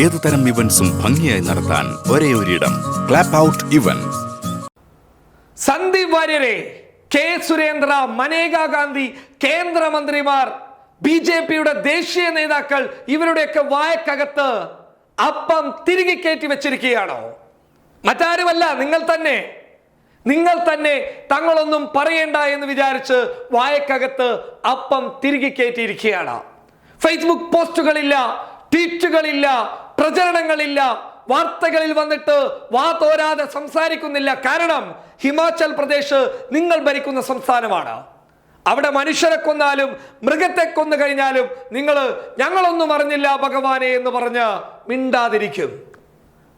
ഏതു തരം ഇവന്റ്സും ഭംഗിയായി നടത്താൻ ഒരേ ഇടം ക്ലാപ്പ് ഔട്ട് ഇവന്റ് സന്ദീപ് വാര്യരെ കെ സുരേന്ദ്ര മനേകാ ഗാന്ധി കേന്ദ്രമന്ത്രിമാർ ബി ജെ പിയുടെ ദേശീയ നേതാക്കൾ ഇവരുടെയൊക്കെ വായക്കകത്ത് അപ്പം തിരികെ കയറ്റി വെച്ചിരിക്കുകയാണോ? മറ്റാരുമല്ല നിങ്ങൾ തന്നെ. നിങ്ങൾ തന്നെ തങ്ങളൊന്നും പറയണ്ട എന്ന് വിചാരിച്ച് വായക്കകത്ത് അപ്പം തിരികെ കയറ്റിയിരിക്കുകയാണ്. ഫേസ്ബുക്ക് പോസ്റ്റുകളില്ല ട്വീറ്റുകളില്ല പ്രചരണങ്ങളില്ല. വാർത്തകളിൽ വന്നിട്ട് വാ തോരാതെ സംസാരിക്കുന്നില്ല. കാരണം ഹിമാചൽ പ്രദേശ് നിങ്ങൾ ഭരിക്കുന്ന സംസ്ഥാനമാണ്. അവിടെ മനുഷ്യരെ കൊന്നാലും മൃഗത്തെ കൊന്നു കഴിഞ്ഞാലും നിങ്ങൾ ഞങ്ങളൊന്നും അറിഞ്ഞില്ല ഭഗവാനെ എന്ന് പറഞ്ഞ് മിണ്ടാതിരിക്കും.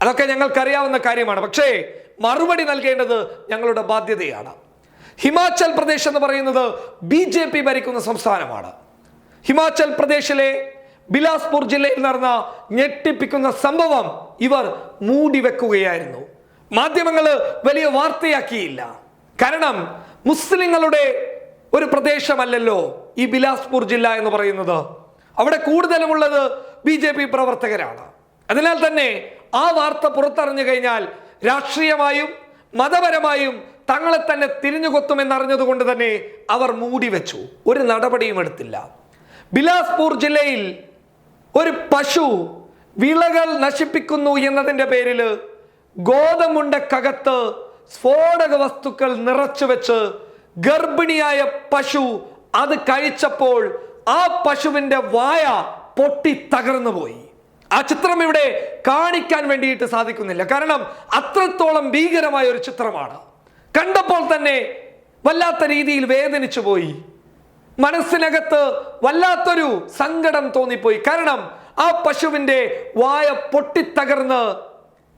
അതൊക്കെ ഞങ്ങൾക്കറിയാവുന്ന കാര്യമാണ്. പക്ഷേ മറുപടി നൽകേണ്ടത് ഞങ്ങളുടെ ബാധ്യതയാണ്. ഹിമാചൽ പ്രദേശ് എന്ന് പറയുന്നത് ബി ഭരിക്കുന്ന സംസ്ഥാനമാണ്. ഹിമാചൽ പ്രദേശിലെ ബിലാസ്പൂർ ജില്ലയിൽ നടന്ന ഞെട്ടിപ്പിക്കുന്ന സംഭവം ഇവർ മൂടി വെക്കുകയായിരുന്നു. മാധ്യമങ്ങൾ വലിയ വാർത്തയാക്കിയില്ല. കാരണം മുസ്ലിങ്ങളുടെ ഒരു പ്രദേശമല്ലല്ലോ ഈ ബിലാസ്പൂർ ജില്ല എന്ന് പറയുന്നത്. അവിടെ കൂടുതലുമുള്ളത് ബി ജെ പി പ്രവർത്തകരാണ്. അതിനാൽ തന്നെ ആ വാർത്ത പുറത്തറിഞ്ഞു കഴിഞ്ഞാൽ രാഷ്ട്രീയമായും മതപരമായും തങ്ങളെ തന്നെ തിരിഞ്ഞുകൊത്തുമെന്നറിഞ്ഞതുകൊണ്ട് തന്നെ അവർ മൂടി വെച്ചു. ഒരു നടപടിയും എടുത്തില്ല. ബിലാസ്പൂർ ജില്ലയിൽ ഒരു പശു വിളകൾ നശിപ്പിക്കുന്നു എന്നതിന്റെ പേരിൽ ഗോതമുണ്ടക്കകത്ത് സ്ഫോടക വസ്തുക്കൾ നിറച്ചു വെച്ച് ഗർഭിണിയായ പശു അത് കഴിച്ചപ്പോൾ ആ പശുവിന്റെ വായ പൊട്ടി തകർന്നു പോയി. ആ ചിത്രം ഇവിടെ കാണിക്കാൻ വേണ്ടിയിട്ട് സാധിക്കുന്നില്ല. കാരണം അത്രത്തോളം ഭീകരമായ ഒരു ചിത്രമാണ്. കണ്ടപ്പോൾ തന്നെ വല്ലാത്ത രീതിയിൽ വേദനിച്ചു പോയി. മനസ്സിനകത്ത് വല്ലാത്തൊരു സങ്കടം തോന്നിപ്പോയി. കാരണം ആ പശുവിന്റെ വായ പൊട്ടിത്തകർന്ന്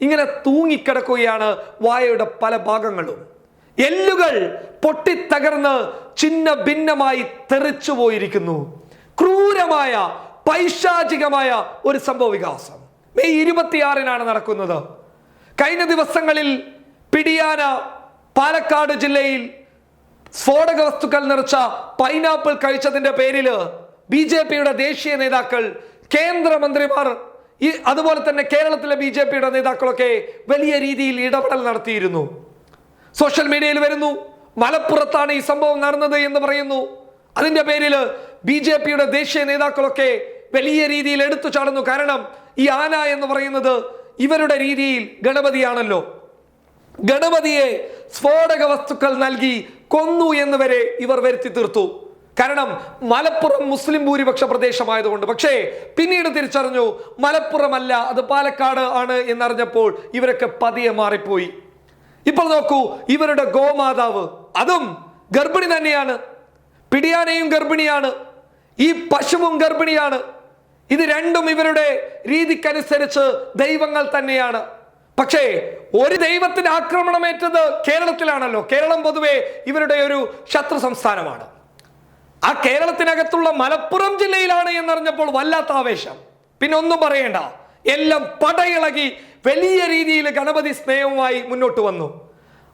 ഇങ്ങനെ തൂങ്ങിക്കിടക്കുകയാണ് വായയുടെ പല ഭാഗങ്ങളും. എല്ലുകൾ പൊട്ടിത്തകർന്ന് ചിന്ന ഭിന്നമായി തെറിച്ചു പോയിരിക്കുന്നു. ക്രൂരമായ പൈശാചികമായ ഒരു സംഭവ വികാസം. മെയ് ഇരുപത്തിയാറിനാണ് നടക്കുന്നത്. കഴിഞ്ഞ ദിവസങ്ങളിൽ പിടിയാന പാലക്കാട് ജില്ലയിൽ സ്ഫോടക വസ്തുക്കൾ നിറച്ച പൈനാപ്പിൾ കഴിച്ചതിന്റെ പേരിൽ ബി ജെ പിയുടെ ദേശീയ നേതാക്കൾ കേന്ദ്രമന്ത്രിമാർ ഈ അതുപോലെ തന്നെ കേരളത്തിലെ ബി ജെ പിയുടെ നേതാക്കളൊക്കെ വലിയ രീതിയിൽ ഇടപെടൽ നടത്തിയിരുന്നു. സോഷ്യൽ മീഡിയയിൽ വരുന്നു. മലപ്പുറത്താണ് ഈ സംഭവം നടന്നത് എന്ന് പറയുന്നു. അതിന്റെ പേരിൽ ബി ജെ പിയുടെ ദേശീയ നേതാക്കളൊക്കെ വലിയ രീതിയിൽ എടുത്തു ചാടുന്നു. കാരണം ഈ ആന എന്ന് പറയുന്നത് ഇവരുടെ രീതിയിൽ ഗണപതിയാണല്ലോ. ഗണപതിയെ സ്ഫോടക വസ്തുക്കൾ നൽകി കൊന്നു എന്ന് വരെ ഇവർ വരുത്തി തീർത്തു. കാരണം മലപ്പുറം മുസ്ലിം ഭൂരിപക്ഷ പ്രദേശമായതുകൊണ്ട്. പക്ഷേ പിന്നീട് തിരിച്ചറിഞ്ഞു മലപ്പുറമല്ല അത് പാലക്കാട് ആണ് എന്നറിഞ്ഞപ്പോൾ ഇവരൊക്കെ പതിയെ മാറിപ്പോയി. ഇപ്പോൾ നോക്കൂ ഇവരുടെ ഗോമാതാവ് അതും ഗർഭിണി തന്നെയാണ്. പിടിയാനയും ഗർഭിണിയാണ്. ഈ പശുവും ഗർഭിണിയാണ്. ഇത് രണ്ടും ഇവരുടെ രീതിക്കനുസരിച്ച് ദൈവങ്ങൾ തന്നെയാണ്. പക്ഷേ ഒരു ദൈവത്തിന് ആക്രമണമേറ്റത് കേരളത്തിലാണല്ലോ. കേരളം പൊതുവെ ഇവരുടെ ഒരു ശത്രു സംസ്ഥാനമാണ്. ആ കേരളത്തിനകത്തുള്ള മലപ്പുറം ജില്ലയിലാണ് എന്നറിഞ്ഞപ്പോൾ വല്ലാത്ത ആവേശം. പിന്നെ ഒന്നും പറയേണ്ട. എല്ലാം പടയിളകി വലിയ രീതിയിൽ ഗണപതി സ്നേഹവുമായി മുന്നോട്ട് വന്നു.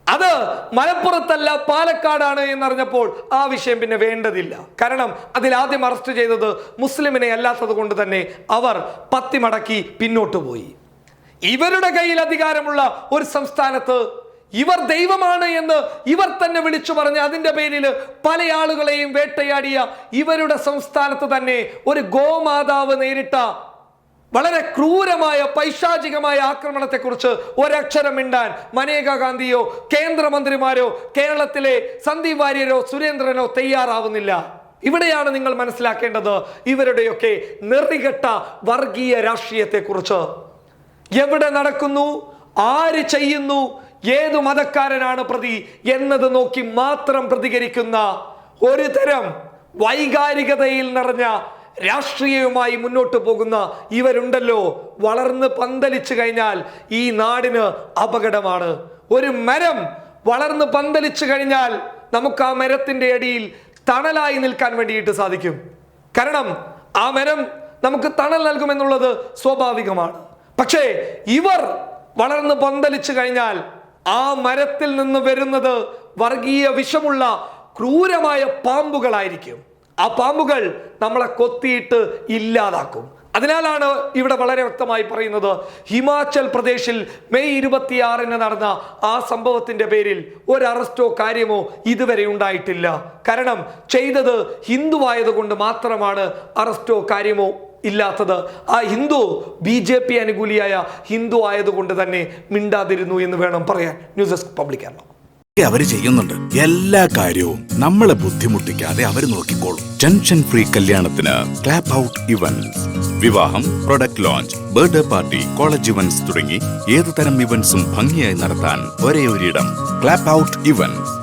അത് മലപ്പുറത്തല്ല പാലക്കാടാണ് എന്നറിഞ്ഞപ്പോൾ ആ വിഷയം പിന്നെ വേണ്ടതില്ല. കാരണം അതിൽ ആദ്യം അറസ്റ്റ് ചെയ്തത് മുസ്ലിമിനെ അല്ലാത്തത് കൊണ്ട് തന്നെ അവർ പത്തിമടക്കി പിന്നോട്ട് പോയി. ഇവരുടെ കയ്യിൽ അധികാരമുള്ള ഒരു സംസ്ഥാനത്ത് ഇവർ ദൈവമാണ് എന്ന് ഇവർ തന്നെ വിളിച്ചു പറഞ്ഞ് അതിന്റെ പേരിൽ പല ആളുകളെയും വേട്ടയാടിയ ഇവരുടെ സംസ്ഥാനത്ത് തന്നെ ഒരു ഗോമാതാവ് നേരിട്ട വളരെ ക്രൂരമായ പൈശാചികമായ ആക്രമണത്തെക്കുറിച്ച് ഒരക്ഷരം മിണ്ടാൻ മനേകാ ഗാന്ധിയോ കേന്ദ്രമന്ത്രിമാരോ കേരളത്തിലെ സന്ദീപ് വാര്യരോ സുരേന്ദ്രനോ തയ്യാറാവുന്നില്ല. ഇവിടെയാണ് നിങ്ങൾ മനസ്സിലാക്കേണ്ടത് ഇവരുടെയൊക്കെ നെറികെട്ട വർഗീയ രാഷ്ട്രീയത്തെക്കുറിച്ച്. എവിടെ നടക്കുന്നു? ആര് ചെയ്യുന്നു? ഏതു മതക്കാരനാണ് പ്രതി? എന്നത് നോക്കി മാത്രം പ്രതികരിക്കുന്ന ഒരു തരം വൈകാരികതയിൽ നിറഞ്ഞ രാഷ്ട്രീയവുമായി മുന്നോട്ട് പോകുന്ന ഇവരുണ്ടല്ലോ. വളർന്ന് പന്തലിച്ചു കഴിഞ്ഞാൽ ഈ നാടിന് അപകടമാണ്. ഒരു മരം വളർന്ന് പന്തലിച്ചു കഴിഞ്ഞാൽ നമുക്ക് ആ മരത്തിന്റെ അടിയിൽ തണലായി നിൽക്കാൻ വേണ്ടിയിട്ട് സാധിക്കും. കാരണം ആ മരം നമുക്ക് തണൽ നൽകുമെന്നുള്ളത് സ്വാഭാവികമാണ്. പക്ഷേ ഇവർ വളർന്ന് പന്തലിച്ചു കഴിഞ്ഞാൽ ആ മരത്തിൽ നിന്ന് വരുന്നത് വർഗീയ വിഷമുള്ള ക്രൂരമായ പാമ്പുകളായിരിക്കും. ആ പാമ്പുകൾ നമ്മളെ കൊത്തിയിട്ട് ഇല്ലാതാക്കും. അതിനാലാണ് ഇവിടെ വളരെ വ്യക്തമായി പറയുന്നത് ഹിമാചൽ പ്രദേശിൽ മെയ് ഇരുപത്തിയാറിന് നടന്ന ആ സംഭവത്തിന്റെ പേരിൽ ഒരു അറസ്റ്റോ കാര്യമോ ഇതുവരെ ഉണ്ടായിട്ടില്ല. കാരണം ചെയ്തത് ഹിന്ദുവായതുകൊണ്ട് മാത്രമാണ് അറസ്റ്റോ കാര്യമോ ഇല്ലാത്തത്. ആ ഹിന്ദു ബി ജെ പി അനുകൂലിയായ ഹിന്ദു ആയതുകൊണ്ട് തന്നെ മിണ്ടാതിരുന്നു എന്ന് വേണം പറയാൻ ന്യൂസ് ഡെസ്ക് പബ്ലിക് കേരളം. അവർ ചെയ്യുന്നുണ്ട്. എല്ലാ കാര്യവും നമ്മളെ ബുദ്ധിമുട്ടിക്കാതെ അവർ നോക്കിക്കോളും. ടെൻഷൻ ഫ്രീ കല്യാണത്തിന് ക്ലാപ്പ് ഔട്ട് ഇവന്റ്സ് വിവാഹം product launch birthday party college events തുടങ്ങി ഏതുതരം ഇവന്റ്സും ഭംഗിയായി നടത്താൻ ഒരേ ഒരിടം ക്ലാപ്പ് ഔട്ട് ഇവന്റ്സ്